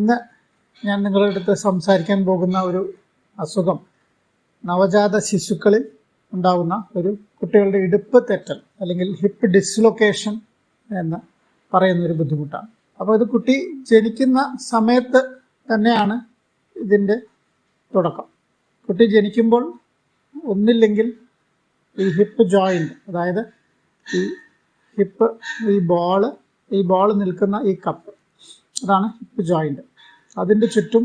ഇന്ന് ഞാൻ നിങ്ങളുടെ അടുത്ത് സംസാരിക്കാൻ പോകുന്ന ഒരു അസുഖം. നവജാത ശിശുക്കളിൽ ഉണ്ടാകുന്ന ഒരു കുട്ടികളുടെ ഇടുപ്പ് തെറ്റൽ അല്ലെങ്കിൽ ഹിപ്പ് ഡിസ്ലൊക്കേഷൻ എന്ന് പറയുന്ന ഒരു ബുദ്ധിമുട്ടാണ്. അപ്പോൾ ഇത് കുട്ടി ജനിക്കുന്ന സമയത്ത് തന്നെയാണ് ഇതിന്റെ തുടക്കം. കുട്ടി ജനിക്കുമ്പോൾ ഒന്നില്ലെങ്കിൽ ഈ ഹിപ്പ് ജോയിന്റ് അതായത് ഈ ഹിപ്പ് ഈ ബോൾ ഈ ബോൾ നിൽക്കുന്ന ഈ കപ്പ് അതാണ് ഹിപ്പ് ജോയിന്റ്. അതിന്റെ ചുറ്റും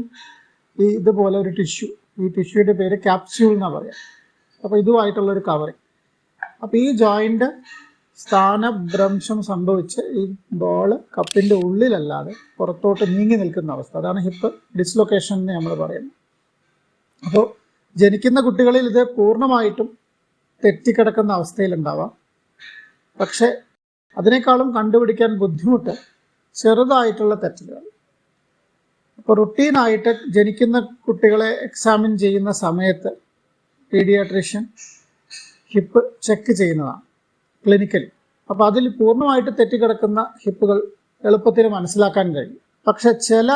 ഈ ഇതുപോലെ ഒരു ടിഷ്യൂ. ഈ ടിഷ്യൂയുടെ പേര് ക്യാപ്സ്യൂൾ എന്നാണ് പറയുക അപ്പോൾ ഇതുമായിട്ടുള്ളൊരു കവറിങ്. അപ്പോൾ ഈ ജോയിന്റ് സ്ഥാനഭ്രംശം സംഭവിച്ച് ഈ ബോൾ കപ്പിന്റെ ഉള്ളിലല്ലാതെ പുറത്തോട്ട് നീങ്ങി നിൽക്കുന്ന അവസ്ഥ. അതാണ് ഹിപ്പ് ഡിസ്ലൊക്കേഷൻ എന്ന് നമ്മൾ പറയുന്നത്. അപ്പോൾ ജനിക്കുന്ന കുട്ടികളിൽ ഇത് പൂർണമായിട്ടും തെറ്റിക്കിടക്കുന്ന അവസ്ഥയിലുണ്ടാവാം. പക്ഷേ അതിനേക്കാളും കണ്ടുപിടിക്കാൻ ബുദ്ധിമുട്ട് ചെറുതായിട്ടുള്ള തെറ്റുകൾ ഇപ്പോൾ റുട്ടീനായിട്ട് ജനിക്കുന്ന കുട്ടികളെ എക്സാമിൻ ചെയ്യുന്ന സമയത്ത് പീഡിയാട്രീഷ്യൻ ഹിപ്പ് ചെക്ക് ചെയ്യുന്നതാണ് ക്ലിനിക്കലി അപ്പോൾ അതിൽ പൂർണമായിട്ട് തെറ്റിക്കിടക്കുന്ന ഹിപ്പുകൾ എളുപ്പത്തിൽ മനസ്സിലാക്കാൻ കഴിയും. പക്ഷെ ചില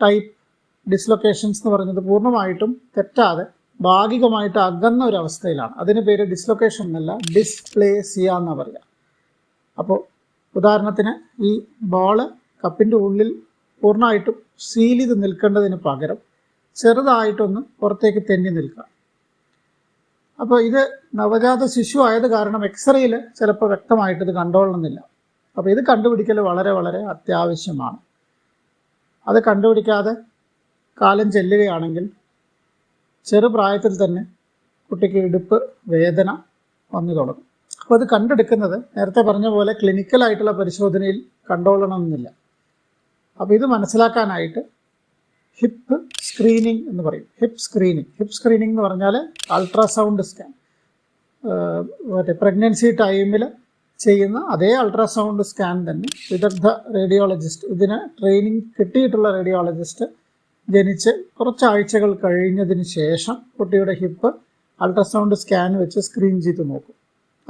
ടൈപ്പ് ഡിസ്ലൊക്കേഷൻസ് എന്ന് പറയുന്നത് പൂർണമായിട്ടും തെറ്റാതെ ഭാഗികമായിട്ട് അകന്ന ഒരു അവസ്ഥയിലാണ്. അതിന് പേര് ഡിസ്ലൊക്കേഷൻ എന്നല്ല ഡിസ്പ്ലേസിയ എന്നാണ് പറയുക. അപ്പോൾ ഉദാഹരണത്തിന് ഈ ബോൾ കപ്പിന്റെ ഉള്ളിൽ പൂർണമായിട്ടും സീൽ ചെയ്ത് നിൽക്കേണ്ടതിന് പകരം ചെറുതായിട്ടൊന്ന് പുറത്തേക്ക് തെന്നി നിൽക്കുക അപ്പോൾ ഇത് നവജാത ശിശു ആയത് കാരണം എക്സ്റേയിൽ ചിലപ്പോൾ വ്യക്തമായിട്ട് ഇത് കണ്ടോളണമെന്നില്ല അപ്പോൾ ഇത് കണ്ടുപിടിക്കൽ വളരെ വളരെ അത്യാവശ്യമാണ്. അത് കണ്ടുപിടിക്കാതെ കാലം ചെല്ലുകയാണെങ്കിൽ ചെറുപ്രായത്തിൽ തന്നെ കുട്ടിക്ക് ഇടുപ്പ് വേദന വന്നു തുടങ്ങും. അപ്പോൾ അത് കണ്ടെടുക്കുന്നത് നേരത്തെ പറഞ്ഞ പോലെ ക്ലിനിക്കലായിട്ടുള്ള പരിശോധനയിൽ കണ്ടോളണമെന്നില്ല അപ്പോൾ ഇത് മനസ്സിലാക്കാനായിട്ട് ഹിപ്പ് സ്ക്രീനിങ് എന്ന് പറയും. Hip screening. ഹിപ്പ് സ്ക്രീനിങ് എന്ന് പറഞ്ഞാൽ അൾട്രാസൗണ്ട് സ്കാൻ. മറ്റേ പ്രഗ്നൻസി ടൈമിൽ ചെയ്യുന്ന അതേ അൾട്രാസൗണ്ട് സ്കാൻ തന്നെ വിദഗ്ധ റേഡിയോളജിസ്റ്റ്. ഇതിന് ട്രെയിനിങ് കിട്ടിയിട്ടുള്ള റേഡിയോളജിസ്റ്റ് ജനിച്ച് കുറച്ചാഴ്ചകൾ കഴിഞ്ഞതിന് ശേഷം കുട്ടിയുടെ ഹിപ്പ് അൾട്രാസൗണ്ട് സ്കാൻ വെച്ച് സ്ക്രീൻ ചെയ്ത് നോക്കും.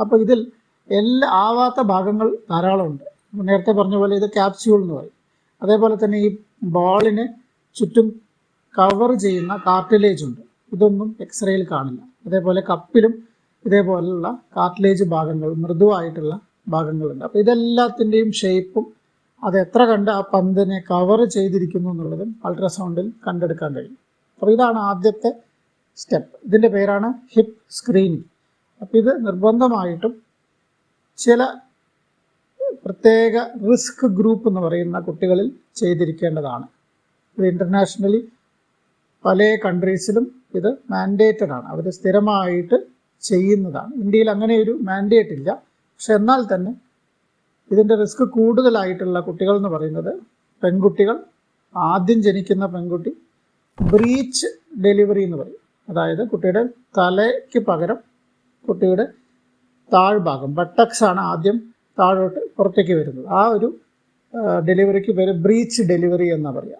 അപ്പോൾ ഇതിൽ എല്ലാ ആവാത്ത ഭാഗങ്ങൾ ധാരാളമുണ്ട്. നേരത്തെ പറഞ്ഞ പോലെ ഇത് ക്യാപ്സ്യൂൾ എന്ന് പറയും. അതേപോലെ തന്നെ ഈ ബോളിന് ചുറ്റും കവർ ചെയ്യുന്ന കാർട്ടിലേജ് ഉണ്ട്. ഇതൊന്നും എക്സ്റേയിൽ കാണില്ല. അതേപോലെ കപ്പിലും ഇതേപോലുള്ള കാർട്ടിലേജ് ഭാഗങ്ങൾ മൃദുവായിട്ടുള്ള ഭാഗങ്ങളുണ്ട്. അപ്പോൾ ഇതെല്ലാത്തിന്റെയും ഷേപ്പും അത് എത്ര കണ്ട് ആ പന്തിനെ കവർ ചെയ്തിരിക്കുന്നു എന്നുള്ളതും അൾട്രാസൗണ്ടിൽ കണ്ടെടുക്കാൻ കഴിയും. അപ്പോൾ ഇതാണ് ആദ്യത്തെ സ്റ്റെപ്പ് ഇതിന്റെ പേരാണ് ഹിപ് സ്ക്രീനിങ് അപ്പോൾ ഇത് നിർബന്ധമായിട്ടും ചില പ്രത്യേക റിസ്ക് ഗ്രൂപ്പ് എന്ന് പറയുന്ന കുട്ടികളിൽ ചെയ്തിരിക്കേണ്ടതാണ്. ഇത് ഇന്റർനാഷണലി പല കൺട്രീസിലും ഇത് മാൻഡേറ്റഡ് ആണ്. അവർ സ്ഥിരമായിട്ട് ചെയ്യുന്നതാണ്. ഇന്ത്യയിൽ അങ്ങനെ ഒരു മാൻഡേറ്റ് ഇല്ല. പക്ഷെ എന്നാൽ തന്നെ ഇതിന്റെ റിസ്ക് കൂടുതലായിട്ടുള്ള കുട്ടികൾ എന്ന് പറയുന്നത് പെൺകുട്ടികൾ. ആദ്യം ജനിക്കുന്ന പെൺകുട്ടി ബ്രീച്ച് ഡെലിവറി എന്ന് പറയും. അതായത് കുട്ടിയുടെ തലയ്ക്ക് പകരം കുട്ടിയുടെ താഴ്ഭാഗം ബട്ടക്സ് ആണ് ആദ്യം താഴോട്ട് പുറത്തേക്ക് വരുന്നത്. ആ ഒരു ഡെലിവറിക്ക് പേര് ബ്രീച്ച് ഡെലിവറി എന്നാണ് പറയുക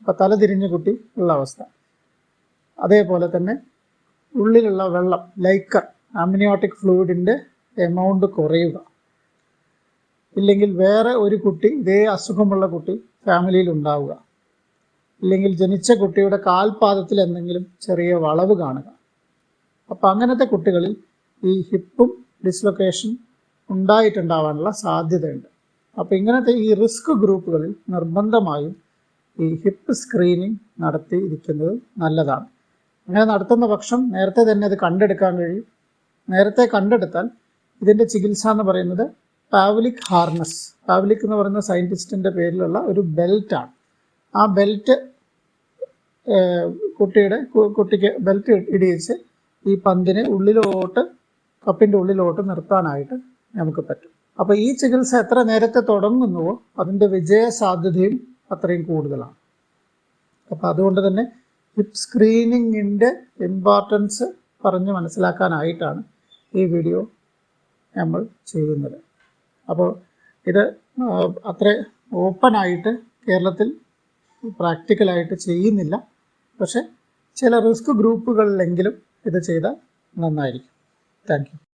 അപ്പോൾ തല തിരിഞ്ഞ കുട്ടി ഉള്ള അവസ്ഥ. അതേപോലെ തന്നെ ഉള്ളിലുള്ള വെള്ളം ലൈക്കർ അമ്നിയോട്ടിക് ഫ്ലൂയിഡിന്റെ എമൗണ്ട് കുറയുക. ഇല്ലെങ്കിൽ വേറെ ഒരു കുട്ടി ഇതേ അസുഖമുള്ള കുട്ടി ഫാമിലിയിൽ ഉണ്ടാവുക. ഇല്ലെങ്കിൽ ജനിച്ച കുട്ടിയുടെ കാൽപാദത്തിൽ എന്തെങ്കിലും ചെറിയ വളവ് കാണുക. അപ്പോൾ അങ്ങനത്തെ കുട്ടികളിൽ ഈ ഹിപ്പും ഡിസ്ലൊക്കേഷൻ ഉണ്ടായിട്ടുണ്ടാവാനുള്ള സാധ്യതയുണ്ട്. അപ്പോൾ ഇങ്ങനത്തെ ഈ റിസ്ക് ഗ്രൂപ്പുകളിൽ നിർബന്ധമായും ഈ ഹിപ്പ് സ്ക്രീനിങ് നടത്തിയിരിക്കുന്നത് നല്ലതാണ്. അങ്ങനെ നടത്തുന്ന പക്ഷം നേരത്തെ തന്നെ അത് കണ്ടെടുക്കാൻ കഴിയും. നേരത്തെ കണ്ടെടുത്താൽ ഇതിന്റെ ചികിത്സ എന്ന് പറയുന്നത് പാവ്ലിക് ഹാർനസ്. പാവ്ലിക് എന്ന് പറയുന്ന സയന്റിസ്റ്റിന്റെ പേരിലുള്ള ഒരു ബെൽറ്റാണ്. ആ ബെൽറ്റ് കുട്ടിയുടെ കുട്ടിക്ക് ബെൽറ്റ് ഇടിയിച്ച് ഈ പന്തിനെ ഉള്ളിലോട്ട് കപ്പിന്റെ ഉള്ളിലോട്ട് നിർത്താനായിട്ട് നമുക്ക് പറ്റും. അപ്പോൾ ഈ ചികിത്സ എത്ര നേരത്തെ തുടങ്ങുന്നുവോ അതിന്റെ വിജയ സാധ്യതയും അത്രയും കൂടുതലാണ്. അപ്പോൾ അതുകൊണ്ട് തന്നെ ഹിപ്പ് സ്ക്രീനിങ്ങിന്റെ ഇമ്പോർട്ടൻസ് പറഞ്ഞ് മനസ്സിലാക്കാനായിട്ടാണ് ഈ വീഡിയോ നമ്മൾ ചെയ്യുന്നത്. അപ്പോൾ ഇത് അത്ര ഓപ്പണായിട്ട് കേരളത്തിൽ പ്രാക്ടിക്കലായിട്ട് ചെയ്യുന്നില്ല. പക്ഷെ ചില റിസ്ക് ഗ്രൂപ്പുകളിലെങ്കിലും ഇത് ചെയ്താൽ നന്നായിരിക്കും. താങ്ക്